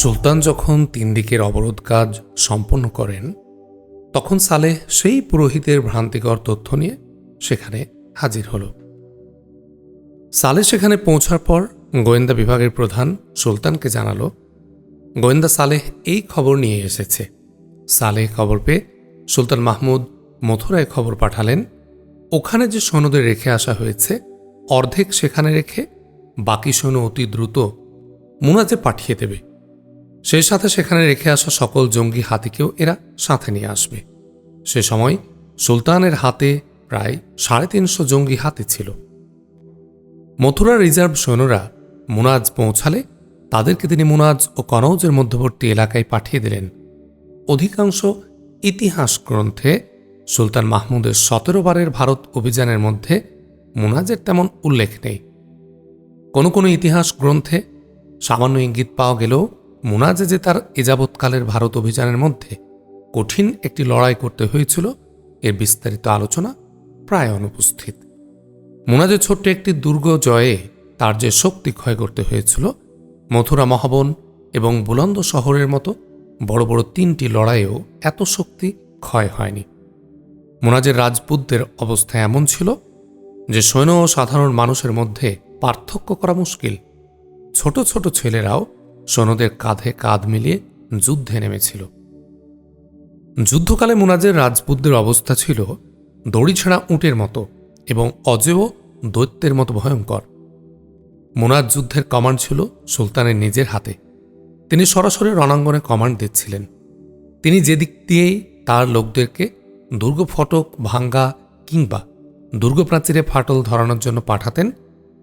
সুলতান যখন তিন দিকের অবরোধ কাজ সম্পন্ন করেন, তখন সালেহ সেই পুরোহিতের ভ্রান্তিকর তথ্য নিয়ে সেখানে হাজির হল। সালে সেখানে পৌঁছার পর গোয়েন্দা বিভাগের প্রধান সুলতানকে জানালো, গোয়েন্দা সালেহ এই খবর নিয়ে এসেছে। সালেহ খবর পেয়ে সুলতান মাহমুদ মথুরায় খবর পাঠালেন, ওখানে যে সৈন্যদের রেখে আসা হয়েছে, অর্ধেক সেখানে রেখে বাকি সৈন্য অতি দ্রুত মুনাজে পাঠিয়ে দেবে। সেই সাথে সেখানে রেখে আসা সকল জঙ্গি হাতিকেও এরা সাথে নিয়ে আসবে। সে সময় সুলতানের হাতে প্রায় সাড়ে তিনশো জঙ্গি হাতি ছিল। মথুরা রিজার্ভ সৈন্যরা মুনাজ পৌঁছালে তাদেরকে তিনি মুনাজ ও কনৌজের মধ্যবর্তী এলাকায় পাঠিয়ে দিলেন। অধিকাংশ ইতিহাস গ্রন্থে সুলতান মাহমুদের সতেরো বারের ভারত অভিযানের মধ্যে মুনাজের তেমন উল্লেখ নেই। কোনো কোনো ইতিহাস গ্রন্থে সামান্য ইঙ্গিত পাওয়া গেলেও মুনাজে যে তার এযাবৎকালের ভারত অভিযানের মধ্যে কঠিন একটি লড়াই করতে হয়েছিল, এর বিস্তারিত আলোচনা প্রায় অনুপস্থিত। মুনাজের ছোট্ট একটি দুর্গ জয়ে তার যে শক্তি ক্ষয় করতে হয়েছিল, মথুরা মহাবন এবং বুলন্দ শহরের মতো বড় বড় তিনটি লড়াইয়েও এত শক্তি ক্ষয় হয়নি। মুনাজের রাজপুতদের অবস্থা এমন ছিল যে সৈন্য ও সাধারণ মানুষের মধ্যে পার্থক্য করা মুশকিল। ছোট ছোট ছেলেরাও সৈন্যদের কাঁধে কাঁধ মিলিয়ে যুদ্ধে নেমেছিল। যুদ্ধকালে মুনাজের রাজপুতদের অবস্থা ছিল দড়ি ছেঁড়া উটের মতো এবং অজেয় দৈত্যের মতো ভয়ঙ্কর। মুনাজ যুদ্ধের কমান্ড ছিল সুলতানের নিজের হাতে। তিনি সরাসরি রণাঙ্গনে কমান্ড দিচ্ছিলেন। তিনি যেদিক দিয়েই তার লোকদেরকে দুর্গ ফটক, ভাঙ্গা কিংবা দুর্গ প্রাচীরে ফাটল ধরানোর জন্য পাঠাতেন,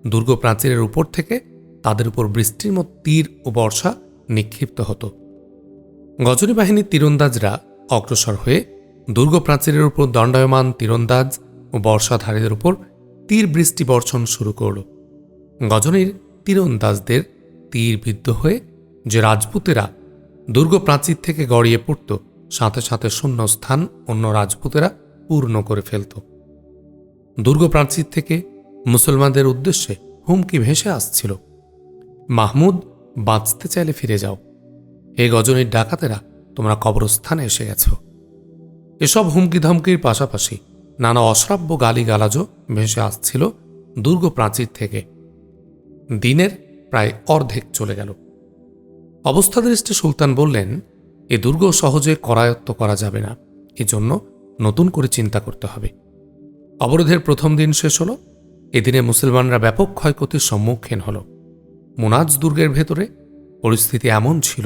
দুর্গ প্রাচীরের উপর থেকে তাদের উপর বৃষ্টির মতো তীর ও বর্ষা নিক্ষিপ্ত হতো। গজনী বাহিনীর তীরন্দাজরা অগ্রসর হয়ে দুর্গ প্রাচীরের উপর দণ্ডায়মান তীরন্দাজ ও বর্ষাধারীদের উপর তীর বৃষ্টি বর্ষণ শুরু করল। গজনীর তীরন্দাজদের তীর বিদ্ধ হয়ে যে রাজপুতেরা দুর্গ প্রাচীর থেকে গড়িয়ে পড়ত, সাথে সাথে শূন্য স্থান অন্য রাজপুতেরা পূর্ণ করে ফেলত। দুর্গ প্রাচীর থেকে মুসলমানদের উদ্দেশ্যে হুমকি ভেসে আসছিল। মাহমুদ, বাঁচতে চাইলে ফিরে যাও। এ গজনীর ডাকাতেরা তোমরা কবরস্থানে এসে গেছ। এসব হুমকি ধমকির পাশাপাশি নানা অশ্রাব্য গালি গালাজও ভেসে আসছিল দুর্গ প্রাচীর থেকে। দিনের প্রায় অর্ধেক চলে গেল। অবস্থা দৃষ্টি সুলতান বললেন, এ দুর্গ সহজে করায়ত্ত করা যাবে না। এজন্য নতুন করে চিন্তা করতে হবে। অবরোধের প্রথম দিন শেষ হল। এদিনে মুসলমানরা ব্যাপক ক্ষয়ক্ষতির সম্মুখীন হল। মুনাজ দুর্গের ভেতরে পরিস্থিতি এমন ছিল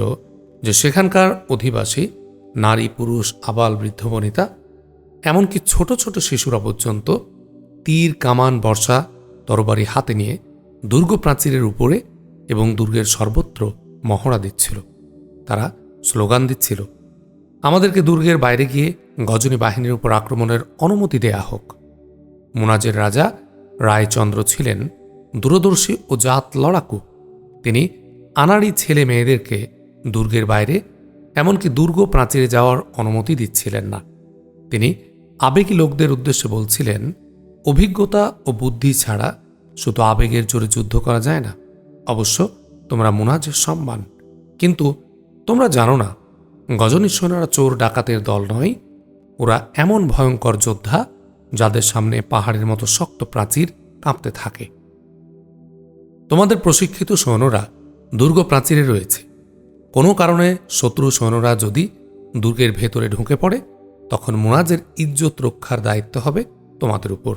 যে সেখানকার অধিবাসী, নারী, পুরুষ, আবাল, বৃদ্ধ, বনিতা, এমনকি ছোট ছোট শিশুরা পর্যন্ত তীর, কামান, বর্ষা, তরবারি হাতে নিয়ে দুর্গ প্রাচীরের উপরে এবং দুর্গের সর্বত্র মহড়া দিচ্ছিল। তারা স্লোগান দিচ্ছিল, আমাদেরকে দুর্গের বাইরে গিয়ে গজনী বাহিনীর উপর আক্রমণের অনুমতি দেয়া হোক। মুনাজের রাজা রায়চন্দ্র ছিলেন দূরদর্শী ও জাত লড়াকু তিনি আনাড়ি ছেলে মেয়েদেরকে দুর্গের বাইরে, এমনকি দুর্গ প্রাচীরে যাওয়ার অনুমতি দিচ্ছিলেন না। তিনি আবেগী লোকদের উদ্দেশ্যে বলছিলেন, অভিজ্ঞতা ও বুদ্ধি ছাড়া শুধু আবেগের জোরে যুদ্ধ করা যায় না। অবশ্য তোমরা মুনাজের সম্মান। কিন্তু তোমরা জানো না গজনী সৈন্যরা চোর ডাকাতের দল নয়। ওরা এমন ভয়ঙ্কর যোদ্ধা যাদের সামনে পাহাড়ের মতো শক্ত প্রাচীর কাঁপতে থাকে। তোমাদের প্রশিক্ষিত সৈন্যরা দুর্গ প্রাচীরে রয়েছে। কোনো কারণে শত্রু সৈন্যরা যদি দুর্গের ভেতরে ঢুকে পড়ে, তখন মুনাজের ইজ্জত রক্ষার দায়িত্ব হবে তোমাদের উপর।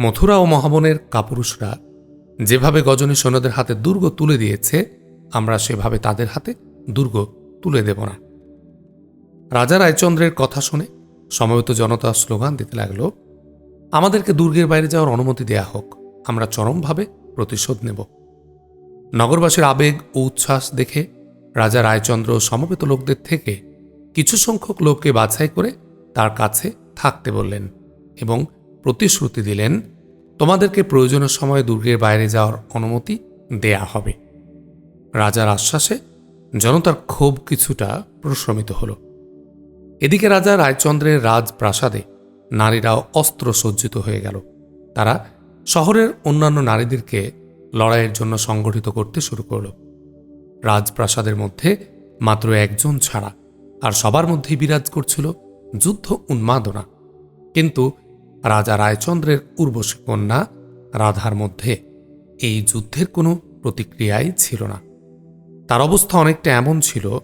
মথুরা ও মহাবনের কাপুরুষরা যেভাবে গজনী সৈন্যদের হাতে দুর্গ তুলে দিয়েছে, আমরা সেভাবে তাদের হাতে দুর্গ তুলে দেব না। রাজা রায়চন্দ্রের কথা শুনে সমবেত জনতা স্লোগান দিতে লাগল, আমাদেরকে দুর্গের বাইরে যাওয়ার অনুমতি দেয়া হোক। আমরা চরমভাবে প্রতিশোধ নেব। নগরবাসীর আবেগ ও উচ্ছ্বাস দেখে রাজা রায়চন্দ্র সমবেত লোকদের থেকে কিছু সংখ্যক লোককে বাছাই করে তার কাছে থাকতে বললেন এবং প্রতিশ্রুতি দিলেন, তোমাদেরকে প্রয়োজনের সময় দুর্গের বাইরে যাওয়ার অনুমতি দেয়া হবে। রাজার আশ্বাসে জনতার ক্ষোভ কিছুটা প্রশমিত হল। এদিকে রাজা রায়চন্দ্রের রাজপ্রাসাদে নারীরাও অস্ত্র সজ্জিত হয়ে গেল। তারা শহরের অন্যান্য নারীদেরকে লড়াইয়ের জন্য সংগঠিত করতে শুরু করল। রাজপ্রাসাদের মধ্যে মাত্র একজন ছাড়া আর সবার মধ্যেই বিরাজ করছিল যুদ্ধ উন্মাদনা। কিন্তু রাজা রায়চন্দ্রের উর্বশী কন্যা রাধার মধ্যে এই যুদ্ধের কোনো প্রতিক্রিয়াই ছিল না। তার অবস্থা অনেকটা এমন ছিল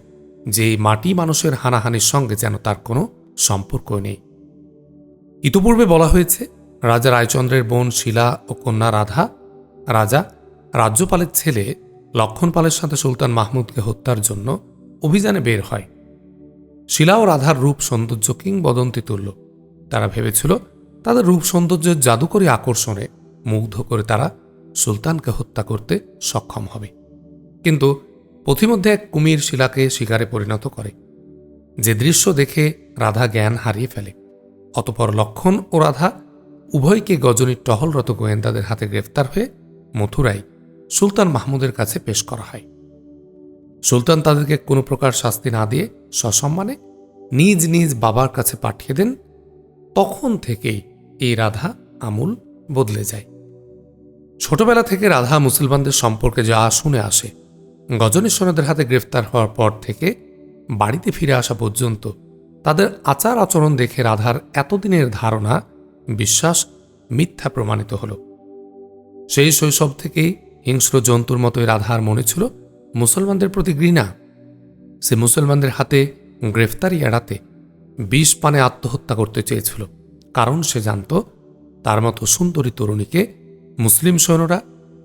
যে মাটি মানুষের হানাহানির সঙ্গে যেন তার কোনো সম্পর্ক নেই। ইতোপূর্বে বলা হয়েছে রাজা রায়চন্দ্রের বোন শিলা ও কন্যা রাধা, রাজা রাজ্যপালের ছেলে লক্ষণপালের সাথে সুলতান মাহমুদকে হত্যার জন্য অভিযানে বের হয়। শিলা ও রাধার রূপ সৌন্দর্য কিংবদন্তি তুল্য। তারা ভেবেছিল তাদের রূপ সৌন্দর্যের জাদুকরী আকর্ষণে মুগ্ধ করে তারা সুলতানকে হত্যা করতে সক্ষম হবে। কিন্তু পথিমধ্যে এক কুমির শিলাকে শিকারে পরিণত করে। যে দৃশ্য দেখে রাধা জ্ঞান হারিয়ে ফেলে। অতপর লক্ষণ ও রাধা উভয়কে গজনীর টহলরত গোয়েন্দাদের হাতে গ্রেফতার হয়ে মথুরায় সুলতান মাহমুদের কাছে পেশ করা হয়। সুলতান তাদেরকে কোনো প্রকার শাস্তি না দিয়ে সসম্মানে নিজ নিজ বাবার কাছে পাঠিয়ে দেন। তখন থেকেই এই রাধা আমূল বদলে যায়। ছোটবেলা থেকে রাধা মুসলমানদের সম্পর্কে যা শুনে আসে, গজনীশ্বরদের হাতে গ্রেফতার হওয়ার পর থেকে বাড়িতে ফিরে আসা পর্যন্ত তাদের আচার আচরণ দেখে রাধার এতদিনের ধারণা বিশ্বাস মিথ্যা প্রমাণিত হল। সেই শৈশব থেকেই হিংস্র জন্তুর মতোই রাধার মনে ছিল মুসলমানদের প্রতি ঘৃণা। সে মুসলমানদের হাতে গ্রেফতারি এড়াতে বিষ পানে আত্মহত্যা করতে চেয়েছিল, কারণ সে জানত তার মতো সুন্দরী তরুণীকে মুসলিম সৈন্যরা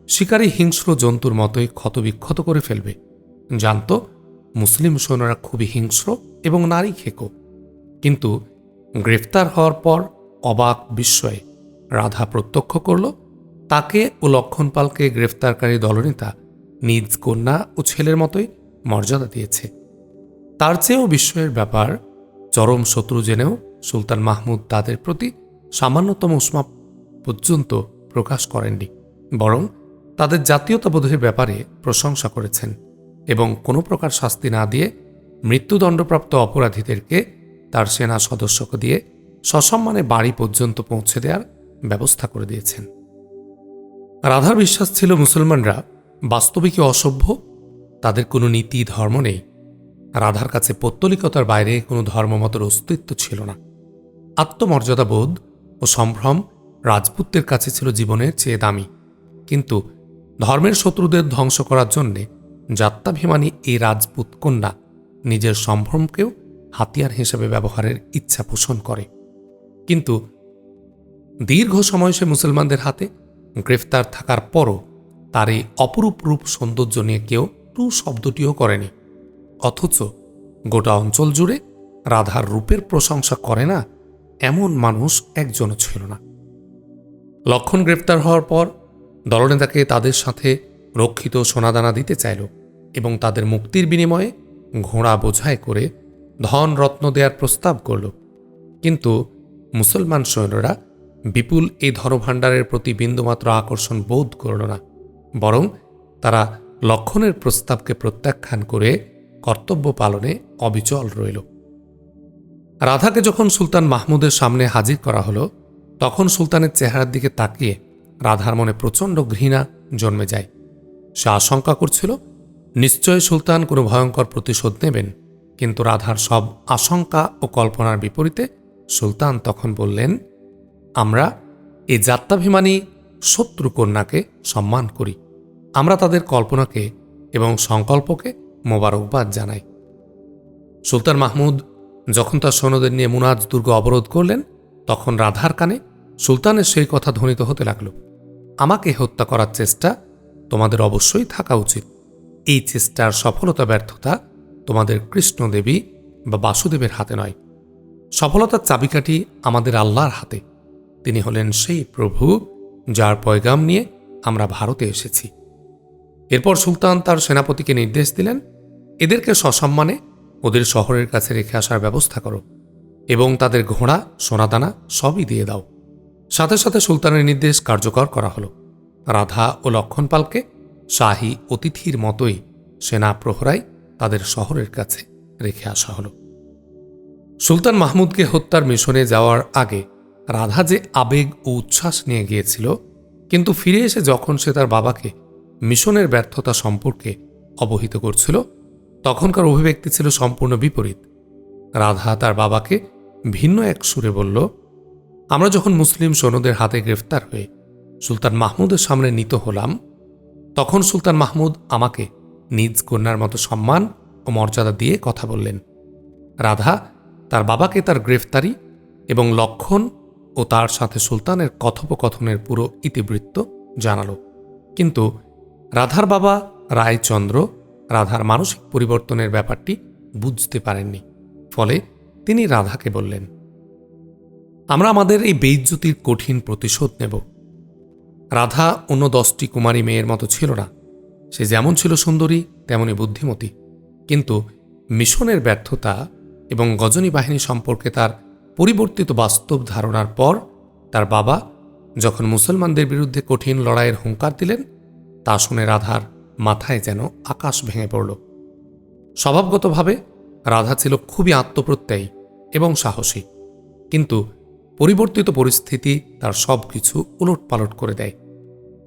শিকারী হিংস্র জন্তুর মতোই ক্ষতবিক্ষত করে ফেলবে। জানত মুসলিম সৈন্যরা খুবই হিংস্র এবং নারী খেকো। কিন্তু গ্রেফতার হওয়ার পর অবাক বিস্ময়ে রাধা প্রত্যক্ষ করল, তাকে ও লক্ষণপালকে গ্রেফতারকারী দলনেতা নিজ কন্যা ও ছেলের মতোই মর্যাদা দিয়েছে। তার চেয়েও বিস্ময়ের ব্যাপার, চরম শত্রু জেনেও সুলতান মাহমুদ তাদের প্রতি সামান্যতম উষ্মা পর্যন্ত প্রকাশ করেননি, বরং তাদের জাতীয়তাবোধের ব্যাপারে প্রশংসা করেছেন এবং কোনো প্রকার শাস্তি না দিয়ে মৃত্যুদণ্ডপ্রাপ্ত অপরাধীদেরকে তার সেনা সদস্যকে দিয়ে সসম্মানে বাড়ি পর্যন্ত পৌঁছে দেওয়ার ব্যবস্থা করে দিয়েছেন। রাধার বিশ্বাস ছিল মুসলমানরা বাস্তবিকই অসভ্য, তাদের কোনো নীতি, ধর্ম নেই। রাধার কাছে পৌত্তলিকতার বাইরে কোনো ধর্মমতের অস্তিত্ব ছিল না। আত্মমর্যাদাবোধ ও সম্ভ্রম রাজপুতদের কাছে ছিল জীবনের চেয়ে দামি। কিন্তু ধর্মের শত্রুদের ধ্বংস করার জন্যে যাত্রাভিমানী এই রাজপুত কন্যা নিজের সম্ভ্রমকেও হাতিয়ার হিসেবে ব্যবহারের ইচ্ছা পোষণ করে। কিন্তু দীর্ঘ সময় সে মুসলমানদের হাতে গ্রেফতার থাকার পরও তার এই অপরূপ রূপ সৌন্দর্য নিয়ে কেউ টু শব্দটিও করেনি। অথচ গোটা অঞ্চল জুড়ে রাধার রূপের প্রশংসা করে না এমন মানুষ একজনও ছিল না। লক্ষণ গ্রেফতার হওয়ার পর দলনেতাকে তাদের সাথে রক্ষিত সোনাদানা দিতে চাইল এবং তাদের মুক্তির বিনিময়ে ঘোড়া বোঝাই করে ধন রত্ন দেওয়ার প্রস্তাব করল। কিন্তু মুসলমান সৈন্যরা বিপুল এই ধরভাণ্ডারের প্রতি বিন্দুমাত্র আকর্ষণ বোধ করল না, বরং তারা লক্ষণের প্রস্তাবকে প্রত্যাখ্যান করে কর্তব্য পালনে অবিচল রইল। রাধাকে যখন সুলতান মাহমুদের সামনে হাজির করা হলো, তখন সুলতানের চেহারার দিকে তাকিয়ে রাধার মনে প্রচণ্ড ঘৃণা জন্মে যায়। সে আশঙ্কা করছিল, নিশ্চয় সুলতান কোনো ভয়ঙ্কর প্রতিশোধ নেবেন, কিন্তু রাধার সব আশঙ্কা ও কল্পনার বিপরীতে সুলতান তখন বললেন, আমরা এই যাত্রাভিমানী শত্রু কন্যাকে সম্মান করি। আমরা তাদের কল্পনাকে এবং সংকল্পকে মোবারকবাদ জানাই। সুলতান মাহমুদ যখন তার সৈন্যদের নিয়ে মুনাজ দুর্গ অবরোধ করলেন, তখন রাধার কানে সুলতানের সেই কথা ধ্বনিত হতে লাগল, আমাকে হত্যা করার চেষ্টা তোমাদের অবশ্যই থাকা উচিত। এই চেষ্টার সফলতা ব্যর্থতা তোমাদের কৃষ্ণদেবী বা বাসুদেবের হাতে নয়। সফলতার চাবিকাঠি আমাদের আল্লাহর হাতে। তিনি হলেন সেই প্রভু যার পয়গাম নিয়ে আমরা ভারতে এসেছি। এরপর সুলতান তার সেনাপতিকে নির্দেশ দিলেন, এদেরকে সসম্মানে ওদের শহরের কাছে রেখে আসার ব্যবস্থা করো এবং তাদের ঘোড়া, সোনাদানা সবই দিয়ে দাও। সাথে সাথে সুলতানের নির্দেশ কার্যকর করা হলো। রাধা ও লক্ষণপালকে শাহী অতিথির মতোই সেনা প্রহরায় তাদের শহরের কাছে রেখে আসা হলো। সুলতান মাহমুদকে হত্যার মিশনে যাওয়ার আগে রাধা যে আবেগ ও উচ্ছ্বাস নিয়ে গিয়েছিল, কিন্তু ফিরে এসে যখন সে তার বাবাকে মিশনের ব্যর্থতা সম্পর্কে অবহিত করছিল, তখনকার অভিব্যক্তি ছিল সম্পূর্ণ বিপরীত। রাধা তার বাবাকে ভিন্ন এক সুরে বলল, আমরা যখন মুসলিম সৈন্যদের হাতে গ্রেফতার হয়ে সুলতান মাহমুদের সামনে নিত হলাম, তখন সুলতান মাহমুদ আমাকে নিজ কন্যার মতো সম্মান ও মর্যাদা দিয়ে কথা বললেন। রাধা বাবাকে তার গ্রেফতারি এবং লক্ষণ ও তার সাথে সুলতানের কথোপকথনের পুরো ইতিবৃত্ত জানালো। কিন্তু রাধার বাবা রায়চন্দ্র রাধার মানসিক পরিবর্তনের ব্যাপারটি বুঝতে পারেননি। ফলে তিনি রাধাকে বললেন, আমরা আমাদের এই বেইজ্জতির কঠিন প্রতিশোধ নেব। রাধা অন্য দশটি কুমারী মেয়ের মতো ছিল না। সে যেমন ছিল সুন্দরী তেমনই বুদ্ধিমতী। কিন্তু মিশনের ব্যর্থতা এবং গজনী বাহিনী সম্পর্কে তার পরিবর্তিত বাস্তব ধারণার পর তার বাবা যখন মুসলমানদের বিরুদ্ধে কঠিন লড়াইয়ের হুঙ্কার দিলেন, তা শুনে রাধার মাথায় যেন আকাশ ভেঙে পড়ল। স্বভাবগতভাবে রাধা ছিল খুবই আত্মপ্রত্যয়ী এবং সাহসী, কিন্তু পরিবর্তিত পরিস্থিতি তার সব কিছু উলটপালট করে দেয়।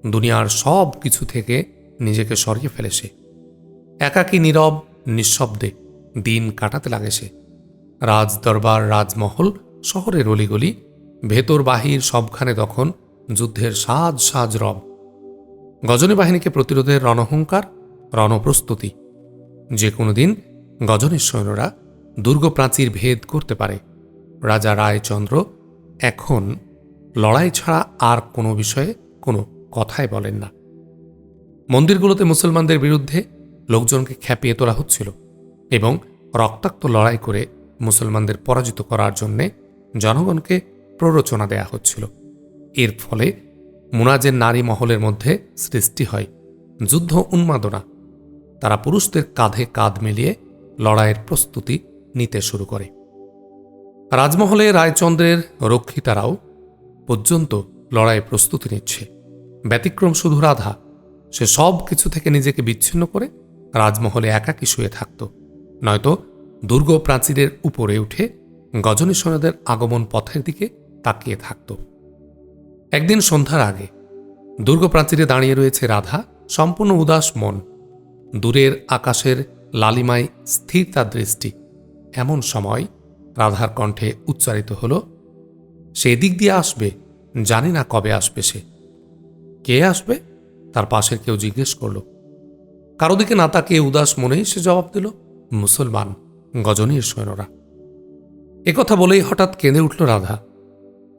দুনিয়ার সব কিছু থেকে নিজেকে সরিয়ে ফেলে সে। একাকী, নীরব, নিঃশব্দে দিন কাটাতে লাগে সে। রাজ দরবার রাজমহল, শহরের অলিগলি, ভেতর বাহির সবখানে তখন যুদ্ধের সাজ সাজ রব। গজনী বাহিনীকে প্রতিরোধের রণহংকার রণপ্রস্তুতি। যে কোনো দিন গজনীর সৈন্যরা দুর্গ প্রাচীর ভেদ করতে পারে। রাজা রায়চন্দ্র এখন লড়াই ছাড়া আর কোনো বিষয়ে কোনো কথাই বলেন না। মন্দিরগুলোতে মুসলমানদের বিরুদ্ধে লোকজনকে খ্যাপিয়ে তোলা হচ্ছিল এবং রক্তাক্ত লড়াই করে মুসলমানদের পরাজিত করার জন্যে জনগণকে প্ররোচনা দেয়া হচ্ছিল। এর ফলে মুনাজের নারী মহলের মধ্যে সৃষ্টি হয় যুদ্ধ উন্মাদনা। তারা পুরুষদের কাঁধে কাঁধ মিলিয়ে লড়াইয়ের প্রস্তুতি নিতে শুরু করে। রাজমহলে রায়চন্দ্রের রক্ষিতারাও পর্যন্ত লড়াই প্রস্তুতি নিচ্ছে। ব্যতিক্রম শুধু রাধা, সে সব কিছু থেকে নিজেকে বিচ্ছিন্ন করে রাজমহলে একাকী শুয়ে থাকত। নয়তো দুর্গ প্রাচীরের উপরে উঠে গজনী সৈন্যদের আগমন পথের দিকে তাকিয়ে থাকত। একদিন সন্ধ্যার আগে দুর্গ প্রাচীরে দাঁড়িয়ে রয়েছে রাধা, সম্পূর্ণ উদাস মন। দূরের আকাশের লালিমায় স্থির তার দৃষ্টি। এমন সময় রাধার কণ্ঠে উচ্চারিত হল সে দিক দিয়ে আসবে, জানি না কবে আসবে সে। কে আসবে? তার পাশের কেউ জিজ্ঞেস করল। কারও দিকে না তাকিয়ে উদাস মনেই সে জবাব দিল, মুসলমান। গজনীর সৈন্যরা। একথা বলেই হঠাৎ কেঁদে উঠল রাধা।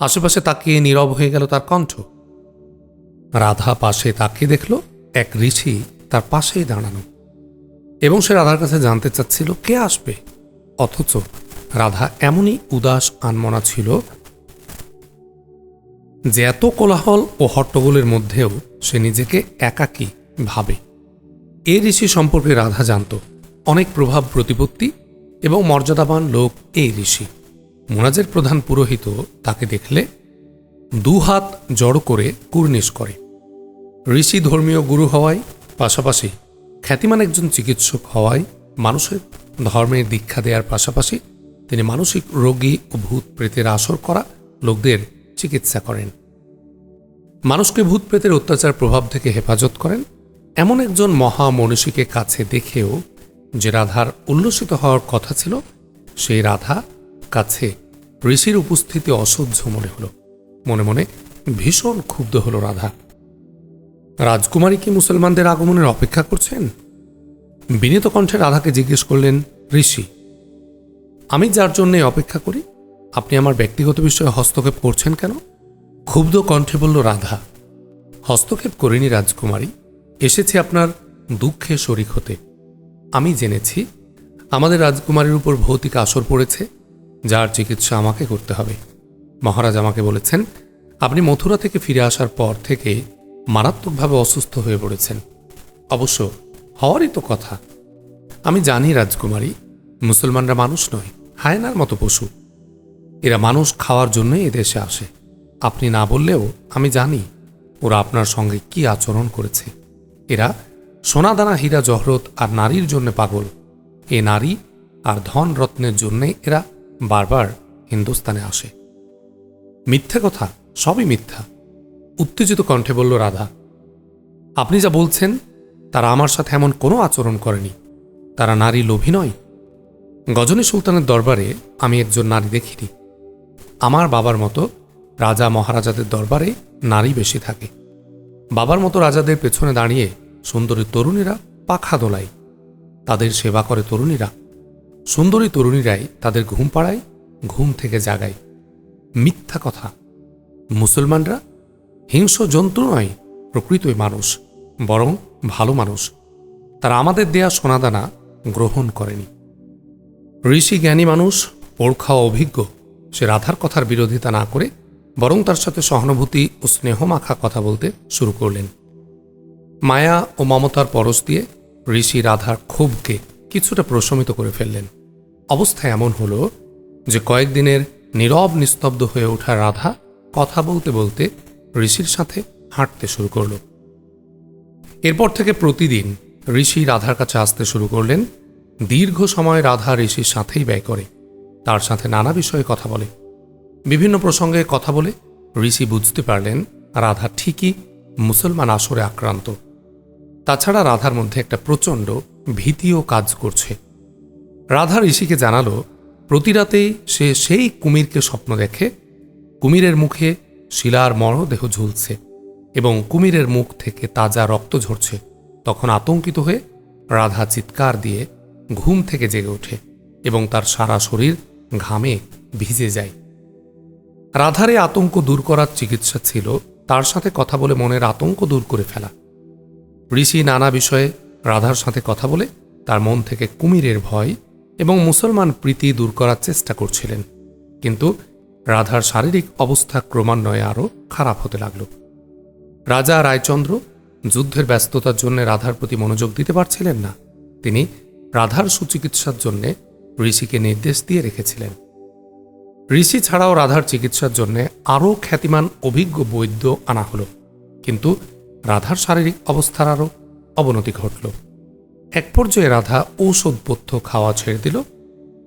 আশেপাশে তাকিয়ে নীরব হয়ে গেল তার কণ্ঠ। রাধা পাশে তাকিয়ে দেখল এক ঋষি তার পাশেই দাঁড়ানো। এবং সে রাধার কাছে জানতে চাচ্ছিল, কে আসবে? অথচ রাধা এমনই উদাস আনমনা ছিল যে এত কোলাহল ও হট্টগোলের মধ্যেও সে নিজেকে একাকী ভাবে। এ ঋষি সম্পর্কে রাধা জানত। অনেক প্রভাব, প্রতিপত্তি এবং মর্যাদাবান লোক এই ঋষি। মোনাজের প্রধান পুরোহিত তাকে দেখলে দুহাত জড়ো করে কুর্নিশ করে। ঋষি ধর্মীয় গুরু হওয়ায়, পাশাপাশি খ্যাতিমান একজন চিকিৎসক হওয়ায় মানুষের ধর্মের দীক্ষা দেওয়ার পাশাপাশি তিনি মানসিক রোগী ও ভূত প্রেতের আসর করা লোকদের চিকিৎসা করেন। মানুষকে ভূত প্রেতের অত্যাচার প্রভাব থেকে হেফাজত করেন। এমন একজন মহা মনীষীকে কাছে দেখেও যে রাধার উল্লসিত হওয়ার কথা ছিল, সেই রাধা কাছে ঋষির উপস্থিতি অসহ্য মনে হলো। মনে মনে ভীষণ ক্ষুব্ধ হলো রাধা। রাজকুমারী কি মুসলমানদের আগমনের অপেক্ষা করছেন? বিনীত কণ্ঠে রাধাকে জিজ্ঞেস করলেন, ঋষি, আমি যার জন্যে অপেক্ষা করি, আপনি আমার ব্যক্তিগত বিষয়ে হস্তক্ষেপ করছেন কেন? ক্ষুব্ধ কণ্ঠে বলল, রাধা, হস্তক্ষেপ করিনি রাজকুমারী, এসেছি আপনার দুঃখে শরিক হতে। আমি জেনেছি। আমাদের রাজকুমারীর উপর ভৌতিক আসর পড়েছে, যার চিকিৎসা আমাকে করতে হবে। মহারাজ আমাকে বলেছেন, আপনি মথুরা থেকে ফিরে আসার পর থেকে মারাত্মকভাবে অসুস্থ হয়ে পড়েছেন। অবশ্য হওয়ারই তো কথা। আমি জানি রাজকুমারী, মুসলমানরা মানুষ নয়, হায়নার মতো পশু। এরা মানুষ খাওয়ার জন্যই এদেশে আসে। আপনি না বললেও আমি জানি ওরা আপনার সঙ্গে কি আচরণ করেছে। এরা সোনাদানা হীরা জহরত আর নারীর জন্য পাগল। এ নারী আর ধন রত্নের জন্যে এরা বারবার হিন্দুস্তানে আসে। মিথ্যা কথা, সবই মিথ্যা। উত্তেজিত কণ্ঠে বলল রাধা, আপনি যা বলছেন, তারা আমার সাথে এমন কোনো আচরণ করেনি। তারা নারী লোভী নয়। গজনী সুলতানের দরবারে আমি একজন নারী দেখিনি। আমার বাবার মতো রাজা মহারাজাদের দরবারে নারী বেশি থাকে। বাবার মতো রাজাদের পেছনে দাঁড়িয়ে সুন্দরী তরুণীরা পাখা দোলায়। তাদের সেবা করে তরুণীরা। সুন্দরী তরুণীরাই তাদের ঘুম পাড়ায়, ঘুম থেকে জাগায়। মিথ্যা কথা। মুসলমানরা হিংস্র জন্তু নয়, প্রকৃতই মানুষ, বরং ভালো মানুষ। তারা আমাদের দেয়া সোনাদানা গ্রহণ করেনি। ঋষি জ্ঞানী মানুষ ও অভিজ্ঞ, সে রাধার কথার বিরোধিতা না করে বরং তার সাথে সহানুভূতি ও স্নেহ মাখা কথা বলতে শুরু করলেন। মায়া ও মমতার পরশ দিয়ে ঋষি রাধার ক্ষোভকে কিছুটা প্রশমিত করে ফেললেন। অবস্থা এমন হলো যে কয়েকদিনের নীরব নিস্তব্ধ হয়ে ওঠা রাধা কথা বলতে বলতে ঋষির সাথে হাঁটতে শুরু করল। এরপর থেকে প্রতিদিন ঋষি রাধার কাছে আসতে শুরু করলেন। দীর্ঘ সময় রাধা ঋষির সাথেই ব্যয় করে, তার সাথে নানা বিষয়ে কথা বলে। বিভিন্ন প্রসঙ্গে কথা বলে ঋষি বুঝতে পারলেন রাধা ঠিকই মুসলমান আসরে আক্রান্ত। তাছাড়া রাধার মধ্যে একটা প্রচণ্ড ভীতিও কাজ করছে। রাধা ঋষিকে জানালো, প্রতি রাতেই সে সেই কুমিরকে স্বপ্ন দেখে। কুমিরের মুখে শিলার মরদেহ ঝুলছে এবং কুমিরের মুখ থেকে তাজা রক্ত ঝরছে। তখন আতঙ্কিত হয়ে রাধা চিৎকার দিয়ে ঘুম থেকে জেগে ওঠে এবং তার সারা শরীর ঘামে ভিজে যায়। রাধার আতঙ্ক দূর করার চিকিৎসা ছিল তার সাথে কথা বলে মনের আতঙ্ক দূর করে ফেলা। ঋষি নানা বিষয়ে রাধার সাথে কথা বলে তার মন থেকে কুমিরের ভয় এবং মুসলমান প্রীতি দূর করার চেষ্টা করছিলেন। কিন্তু রাধার শারীরিক অবস্থা ক্রমান্বয়ে আরও খারাপ হতে লাগল। রাজা রায়চন্দ্র যুদ্ধের ব্যস্ততার জন্য রাধার প্রতি মনোযোগ দিতে পারছিলেন না। তিনি রাধার সুচিকিৎসার জন্য ঋষিকে নির্দেশ দিয়ে রেখেছিলেন। ঋষি ছাড়াও রাধার চিকিৎসার জন্য আরও খ্যাতিমান অভিজ্ঞ বৈদ্য আনা হলো। কিন্তু রাধার শারীরিক অবস্থার আরও অবনতি ঘটল। এক পর্যায়ে রাধা ঔষধপথ্য খাওয়া ছেড়ে দিল।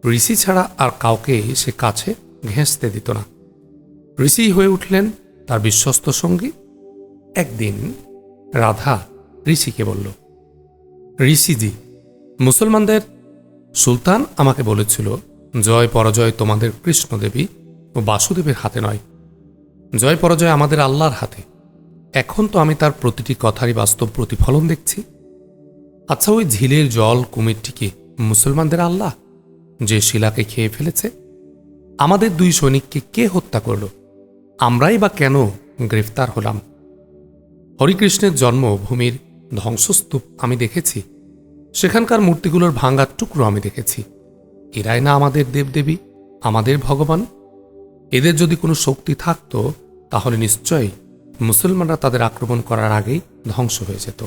ঋষি ছাড়া আর কাউকে সে কাছে ঘেঁষতে দিত না। ঋষি হয়ে উঠলেন তার বিশ্বস্ত সঙ্গী। একদিন রাধা ঋষিকে বলল, ঋষিজি, মুসলমানদের সুলতান আমাকে বলেছিল, জয় পরাজয় তোমাদের কৃষ্ণদেবী ও বাসুদেবের হাতে নয়। জয় পরাজয় আমাদের আল্লাহর হাতে। এখন তো আমি তার প্রতিটি কথারই বাস্তব প্রতিফলন দেখছি। আচ্ছা ওই ঝিলের জল কুমিরটি কি মুসলমানদের আল্লাহ, যে শিলাকে খেয়ে ফেলেছে? আমাদের দুই সৈনিককে কে হত্যা করল? আমরাই বা কেন গ্রেফতার হলাম? হরিকৃষ্ণের জন্মভূমির ধ্বংসস্তূপ আমি দেখেছি। সেখানকার মূর্তিগুলোর ভাঙ্গার টুকরো আমি দেখেছি। এরাই না আমাদের দেবদেবী, আমাদের ভগবান? এদের যদি কোনো শক্তি থাকত, তাহলে নিশ্চয়ই মুসলমানরা তাদের আক্রমণ করার আগেই ধ্বংস হয়ে যেত।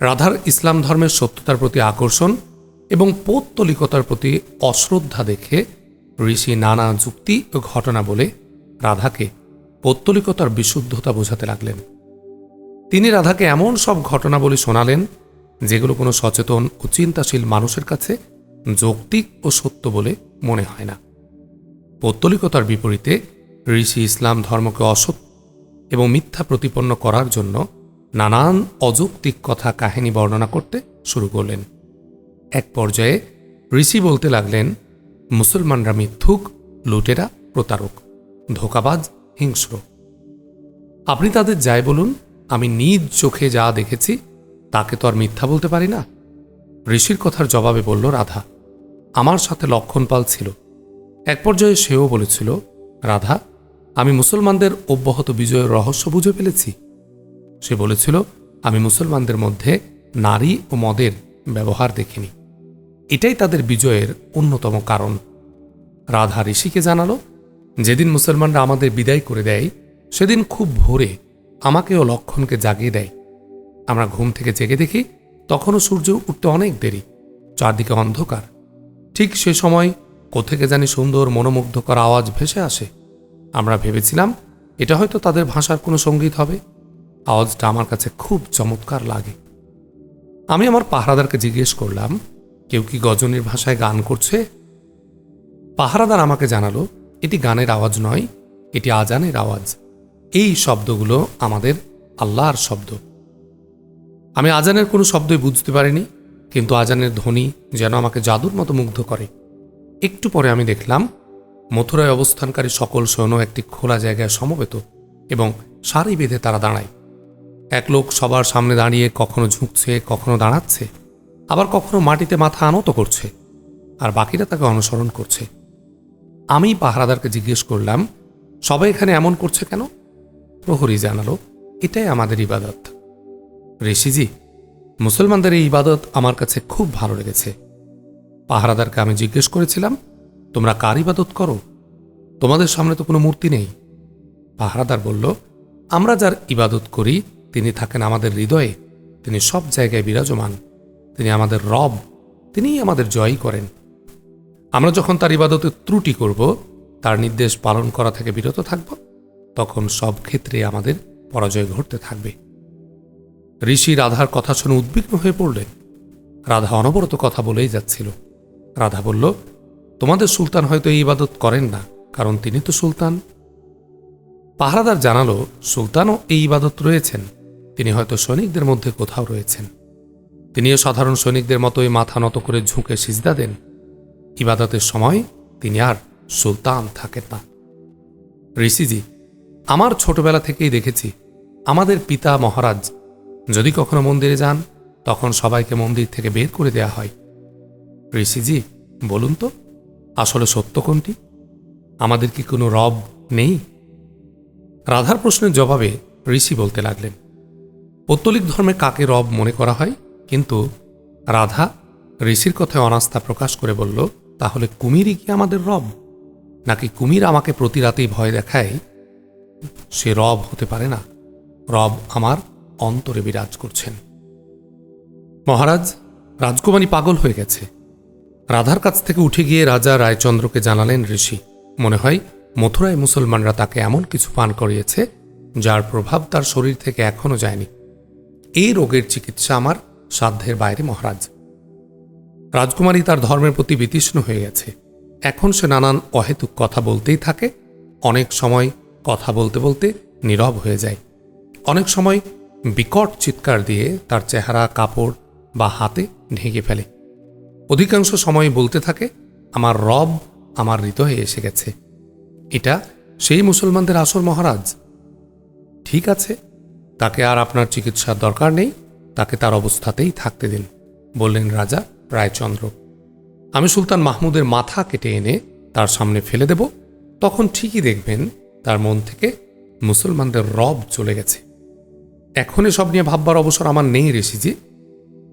রাধার ইসলাম ধর্মের সত্যতার প্রতি আকর্ষণ এবং পৌত্তলিকতার প্রতি অশ্রদ্ধা দেখে ঋষি নানা যুক্তি ও ঘটনা বলে রাধাকে পৌত্তলিকতার বিশুদ্ধতা বোঝাতে লাগলেন। তিনি রাধাকে এমন সব ঘটনাবলী শোনালেন যেগুলো কোনো সচেতন ও চিন্তাশীল মানুষের কাছে যৌক্তিক ও সত্য বলে মনে হয় না। পৌত্তলিকতার বিপরীতে ঋষি ইসলাম ধর্মকে অসত্য এবং মিথ্যা প্রতিপন্ন করার জন্য নানান অযৌক্তিক কথা কাহিনী বর্ণনা করতে শুরু করলেন। এক পর্যায়ে ঋষি বলতে লাগলেন, মুসলমানরা মিথ্যুক, লুটেরা প্রতারক, ধোকাবাজ, হিংস্র। আপনি তাদের যাই বলুন, আমি নিজ চোখে যা দেখেছি, তাকে তো আর মিথ্যা বলতে পারি না? ঋষির কথার জবাবে বলল রাধা, আমার সাথে লক্ষণ পাল ছিল। এক পর্যায়ে সেও বলেছিল, রাধা আমি মুসলমানদের অব্যাহত বিজয়ের রহস্য বুঝে ফেলেছি। সে বলেছিল, আমি মুসলমানদের মধ্যে নারী ও মদের ব্যবহার দেখিনি। এটাই তাদের বিজয়ের অন্যতম কারণ। রাধা ঋষিকে জানালো, যেদিন মুসলমানরা আমাদের বিদায় করে দেয়, সেদিন খুব ভোরে আমাকেও লক্ষণকে জাগিয়ে দেয়। আমরা ঘুম থেকে জেগে দেখি, তখনও সূর্য উঠতে অনেক দেরি, চারদিকে অন্ধকার। ঠিক সে সময় কোথেকে জানি সুন্দর মনোমুগ্ধকর আওয়াজ ভেসে আসে। আমরা ভেবেছিলাম এটা হয়তো তাদের ভাষার কোনো সংগীত হবে। আওয়াজটা আমার কাছে খুব চমৎকার লাগে। আমি আমার পাহারাদারকে জিজ্ঞেস করলাম, কেউ কি গজনীর ভাষায় গান করছে? পাহারাদার আমাকে জানালো, এটি গানের আওয়াজ নয়, এটি আজানের আওয়াজ। এই শব্দগুলো আমাদের আল্লাহর শব্দ। আমি আজানের কোনো শব্দই বুঝতে পারিনি, কিন্তু আজানের ধ্বনি যেন আমাকে জাদুর মতো মুগ্ধ করে। একটু পরে আমি দেখলাম মথুরায় অবস্থানকারী সকল সৈন্য একটি খোলা জায়গায় সমবেত এবং সারি বেঁধে তারা দাঁড়ায়। এক লোক সবার সামনে দাঁড়িয়ে কখনো ঝুঁকছে, কখনো দাঁড়াচ্ছে, আবার কখনো মাটিতে মাথা আনত করছে আর বাকিরা তাকে অনুসরণ করছে। আমি পাহারাদারকে জিজ্ঞেস করলাম, সবাই এখানে এমন করছে কেন? প্রহরী জানালো, এটাই আমাদের ইবাদত। ঋষিজি, মুসলমানদের এই ইবাদত আমার কাছে খুব ভালো লেগেছে। পাহারাদারকে আমি জিজ্ঞেস করেছিলাম তোমরা কার ইবাদত করো? তোমাদের সামনে তো কোনো মূর্তি নেই। পাহারাদার বলল, আমরা যার ইবাদত করি, তিনি থাকেন আমাদের হৃদয়ে। তিনি সব জায়গায় বিরাজমান। তিনি আমাদের রব। তিনিই আমাদের জয়ই করেন। আমরা যখন তার ইবাদতে ত্রুটি করব, তার নির্দেশ পালন করা থেকে বিরত থাকব। তখন সব ক্ষেত্রে আমাদের পরাজয় ঘটতে থাকবে। ঋষি রাধার কথা শুনে উদ্বিগ্ন হয়ে পড়লেন। রাধা অনবরত কথা বলেই যাচ্ছিল। রাধা বলল তোমাদের সুলতান হয়তো এই ইবাদত করেন না, কারণ তিনি তো সুলতান। পাহারাদার জানালো, সুলতানও এই ইবাদত রয়েছেন, তিনি হয়তো সৈনিকদের মধ্যে কোথাও রয়েছেন। তিনিও সাধারণ সৈনিকদের মতোই মাথা নত করে ঝুঁকে সিজদা দেন। ইবাদতের সময় তিনি আর সুলতান থাকেন না। ঋষিজি, আমার ছোটবেলা থেকেই দেখেছি, আমাদের পিতা মহারাজ, যদি কখনো মন্দিরে যান, তখন সবাইকে মন্দির থেকে বের করে দেয়া হয়। ঋষিজি, বলুন তো আসলে সত্য কোনটি? আমাদের কি কোনো রব নেই? রাধার প্রশ্নের জবাবে ঋষি বলতে লাগলেন, পৌত্তলিক ধর্মে কাকে রব মনে করা হয়? কিন্তু রাধা ঋষির কথায় অনাস্থা প্রকাশ করে বলল, তাহলে কুমিরই কি আমাদের রব? নাকি কুমির আমাকে প্রতি রাতেই ভয় দেখায়? সে রব হতে পারে না। রব আমার অন্তরে বিরাজ করছেন। মহারাজ, রাজকুমারী পাগল হয়ে গেছে। রাধার কাছ থেকে উঠে গিয়ে রাজা রায়চন্দ্রকে জানালেন, ঋষি, মনে হয় মথুরায় মুসলমানরা তাকে এমন কিছু পান করিয়েছে, যার প্রভাব তার শরীর থেকে এখনও যায়নি। এই রোগের চিকিৎসা আমার সাধ্যের বাইরে, মহারাজ। রাজকুমারী তার ধর্মের প্রতি বিতৃষ্ণ হয়ে গেছে। এখন সে নানান অহেতুক কথা বলতেই থাকে। অনেক সময় কথা বলতে বলতে নীরব হয়ে যায়। অনেক সময় বিকট চিৎকার দিয়ে তার চেহারা, কাপড় বা হাতে ঢেকে ফেলে। অধিকাংশ সময় বলতে থাকে, আমার রব আমার হৃদয়ে এসে গেছে। এটা সেই মুসলমানদের আসর মহারাজ। ঠিক আছে, তাকে আর আপনার চিকিৎসার দরকার নেই, তাকে তার অবস্থাতেই থাকতে দিন, বললেন রাজা রায়চন্দ্র। আমি সুলতান মাহমুদের মাথা কেটে এনে তার সামনে ফেলে দেব, তখন ঠিকই দেখবেন তার মন থেকে মুসলমানদের রব চলে গেছে। এখন এসব নিয়ে ভাববার অবসর আমার নেই ঋষিজি।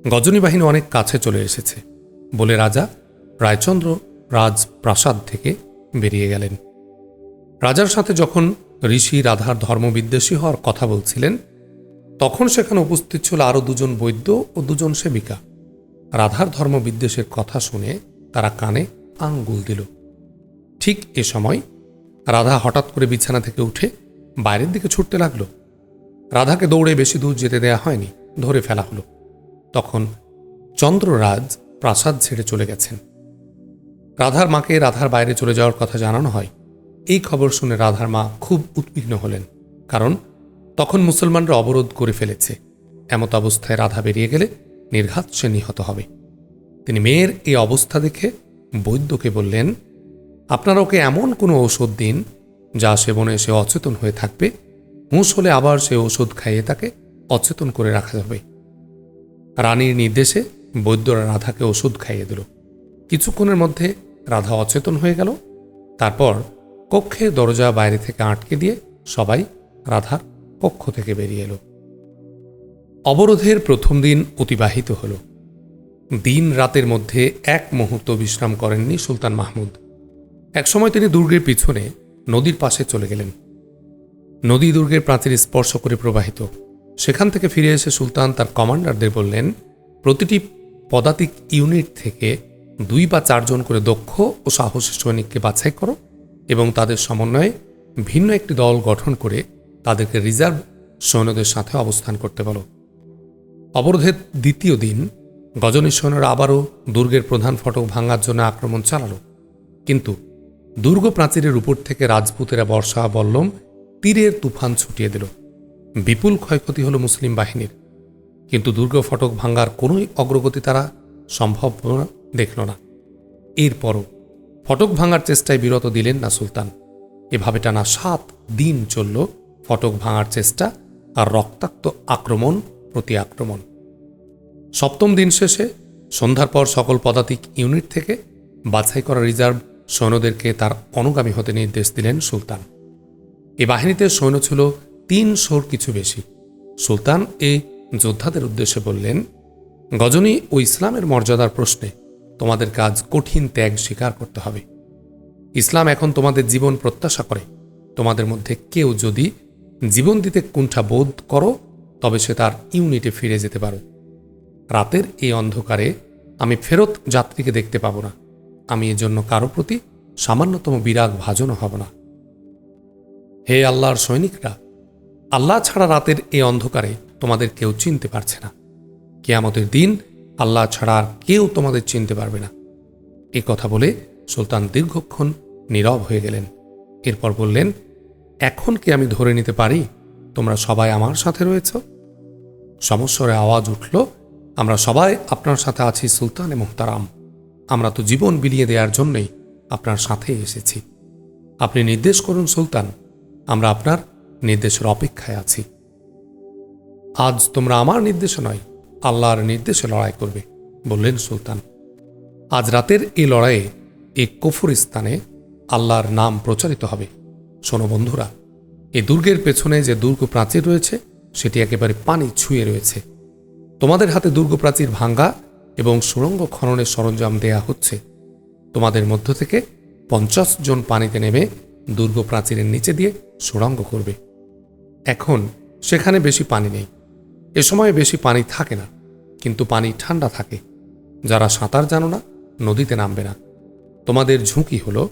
গজনী বাহিনী অনেক কাছে চলে এসেছে। বলে রাজা রায়চন্দ্র রাজ প্রাসাদ থেকে বেরিয়ে গেলেন। রাজার সাথে যখন ঋষি রাধার ধর্মবিদ্বেষী হওয়ার কথা বলছিলেন, তখন সেখানে উপস্থিত ছিল আরও দুজন বৈদ্য ও দুজন সেবিকা। রাধার ধর্মবিদ্বেষের কথা শুনে তারা কানে আঙ্গুল দিল। ঠিক এ সময় রাধা হঠাৎ করে বিছানা থেকে উঠে বাইরের দিকে ছুটতে লাগল। রাধাকে দৌড়ে বেশি দূর যেতে দেয়া হয়নি, ধরে ফেলা হলো। তখন চন্দ্ররাজ প্রাসাদ ছেড়ে চলে গেছেন। রাধার মাকে রাধার বাইরে চলে যাওয়ার কথা জানানো হয়। এই খবর শুনে রাধার মা খুব উদ্বিগ্ন হলেন, কারণ তখন মুসলমানরা অবরোধ করে ফেলেছে। এমত অবস্থায় রাধা বেরিয়ে গেলে নির্ঘাত সে নিহত হবে। তিনি মেয়ের এই অবস্থা দেখে বৈদ্যকে বললেন, আপনারা ওকে এমন কোনো ঔষধ দিন যা সেবনে সে অচেতন হয়ে থাকবে। হুঁশ হলে আবার সে ওষুধ খাইয়ে তাকে অচেতন করে রাখা যাবে রানীর নির্দেশে বৈদ্যরা রাধাকে ওষুধ খাইয়ে দিল। কিছুক্ষণের মধ্যে রাধা অচেতন হয়ে গেল। তারপর কক্ষের দরজা বাইরে থেকে আটকে দিয়ে সবাই রাধার কক্ষ থেকে বেরিয়ে এলো। অবরোধের প্রথম দিন অতিবাহিত হল। দিন রাতের মধ্যে এক মুহূর্ত বিশ্রাম করেননি সুলতান মাহমুদ। একসময় তিনি দুর্গের পিছনে নদীর পাশে চলে গেলেন। নদী দুর্গের প্রাচীর স্পর্শ করে প্রবাহিত। সেখান থেকে ফিরে এসে সুলতান তার কমান্ডারদের বললেন, প্রতিটি পদাতিক ইউনিট থেকে দুই বা চারজন করে দক্ষ ও সাহসী সৈনিককে বাছাই করো এবং তাদের সমন্বয়ে ভিন্ন একটি দল গঠন করে তাদেরকে রিজার্ভ সৈন্যদের সাথে অবস্থান করতে বলো। অবরোধের দ্বিতীয় দিন গজনী সৈন্যরা আবারও দুর্গের প্রধান ফটক ভাঙার জন্য আক্রমণ চালালো। কিন্তু দুর্গ প্রাচীরের উপর থেকে রাজপুতেরা বর্ষা বল্লম তীরের তুফান ছুটিয়ে দিল। বিপুল ক্ষয়ক্ষতি হল মুসলিম বাহিনীর। কিন্তু দুর্গ ফটক ভাঙ্গার কোনোই অগ্রগতি তারা সম্ভব দেখল না। এরপরও ফটক ভাঙার চেষ্টায় বিরত দিলেন না সুলতান। এভাবে টানা সাত দিন চলল ফটক ভাঙার চেষ্টা আর রক্তাক্ত আক্রমণ, প্রতি আক্রমণ। সপ্তম দিন শেষে সন্ধ্যার পর সকল পদাতিক ইউনিট থেকে বাছাই করা রিজার্ভ সৈন্যদেরকে তার অনুগামী হতে নির্দেশ দিলেন সুলতান। এ বাহিনীতে সৈন্য ছিল তিনশোর কিছু বেশি। সুলতান এই যোদ্ধাদের উদ্দেশ্যে বললেন, গজনী ও ইসলামের মর্যাদার প্রশ্নে তোমাদের কাজ কঠিন ত্যাগ স্বীকার করতে হবে। ইসলাম এখন তোমাদের জীবন প্রত্যাশা করে। তোমাদের মধ্যে কেউ যদি জীবন দিতে কুণ্ঠা বোধ করো, তবে সে তার ইউনিটে ফিরে যেতে পারো। রাতের এই অন্ধকারে আমি ফেরত যাত্রীকে দেখতে পাবো না। আমি এজন্য কারও প্রতি সামান্যতম বিরাগ ভাজনও হব না। হে আল্লাহর সৈনিকরা, আল্লাহ ছাড়া রাতের এই অন্ধকারে তোমাদের কেউ চিনতে পারছে না। কেয়ামতের দিন আল্লাহ ছাড়া আর কেউ তোমাদের চিনতে পারবে না। এ কথা বলে সুলতান দীর্ঘক্ষণ নীরব হয়ে গেলেন। এরপর বললেন, এখন কি আমি ধরে নিতে পারি? তোমরা সবাই আমার সাথে রয়েছ? সমস্বরে আওয়াজ উঠল, আমরা সবাই আপনার সাথে আছি সুলতানে মোহতারাম আমরা তো জীবন বিলিয়ে দেওয়ার জন্যই আপনার সাথে এসেছি। আপনি নির্দেশ করুন সুলতান, আমরা আপনার নির্দেশের অপেক্ষায় আছি। আজ তোমরা আমার নির্দেশে নয়, আল্লাহর নির্দেশে লড়াই করবে, বললেন সুলতান। আজ রাতের এই লড়াইয়ে এই কফুর স্থানে আল্লাহর নাম প্রচারিত হবে। শোনো বন্ধুরা এই দুর্গের পেছনে যে দুর্গ প্রাচীর রয়েছে, সেটি একেবারে পানি ছুঁয়ে রয়েছে। তোমাদের হাতে দুর্গ প্রাচীর ভাঙ্গা এবং সুড়ঙ্গ খননের সরঞ্জাম দেয়া হচ্ছে। তোমাদের মধ্য থেকে পঞ্চাশ জন পানিতে নেমে দুর্গ প্রাচীরের নিচে দিয়ে সুড়ঙ্গ করবে। এখন সেখানে বেশি পানি নেই। এ সময় বেশি পানি থাকে না, কিন্তু পানি ঠান্ডা থাকে। যারা সাঁতার জানো না, নদীতে নামবে না। তোমাদের ঝুঁকি হলো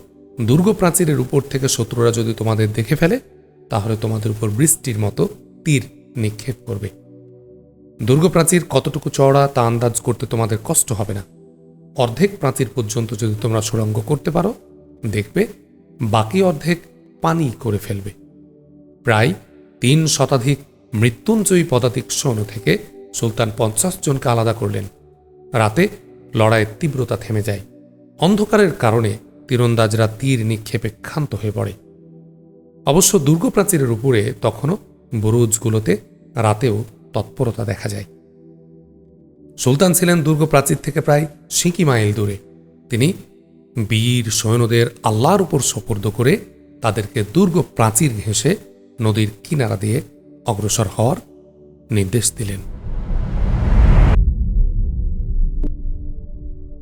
দুর্গ প্রাচীরের উপর থেকে শত্রুরা যদি তোমাদের দেখে ফেলে, তাহলে তোমাদের উপর বৃষ্টির মতো তীর নিক্ষেপ করবে। দুর্গ প্রাচীর কতটুকু চওড়া তা আন্দাজ করতে তোমাদের কষ্ট হবে না। অর্ধেক প্রাচীর পর্যন্ত যদি তোমরা সুড়ঙ্গ করতে পারো, দেখবে বাকি অর্ধেক পানি করে ফেলবে। প্রায় তিন শতাধিক মৃত্যুঞ্জয়ী পদাতিক সৈন্য থেকে সুলতান পঞ্চাশ জনকে আলাদা করলেন। রাতে লড়াইয়ের তীব্রতা থেমে যায়। অন্ধকারের কারণে তীরন্দাজরা তীর নিক্ষেপে ক্ষান্ত হয়ে পড়ে। অবশ্য দুর্গ প্রাচীরের উপরে তখনও বুরুজগুলোতে রাতেও তৎপরতা দেখা যায়। সুলতান ছিলেন দুর্গ প্রাচীর থেকে প্রায় সিঁকি মাইল দূরে। তিনি বীর সৈন্যদের আল্লাহর উপর সোপর্দ করে তাদেরকে দুর্গ প্রাচীর ঘেঁষে নদীর কিনারা দিয়ে অগ্রসর হওয়ার নির্দেশ দিলেন।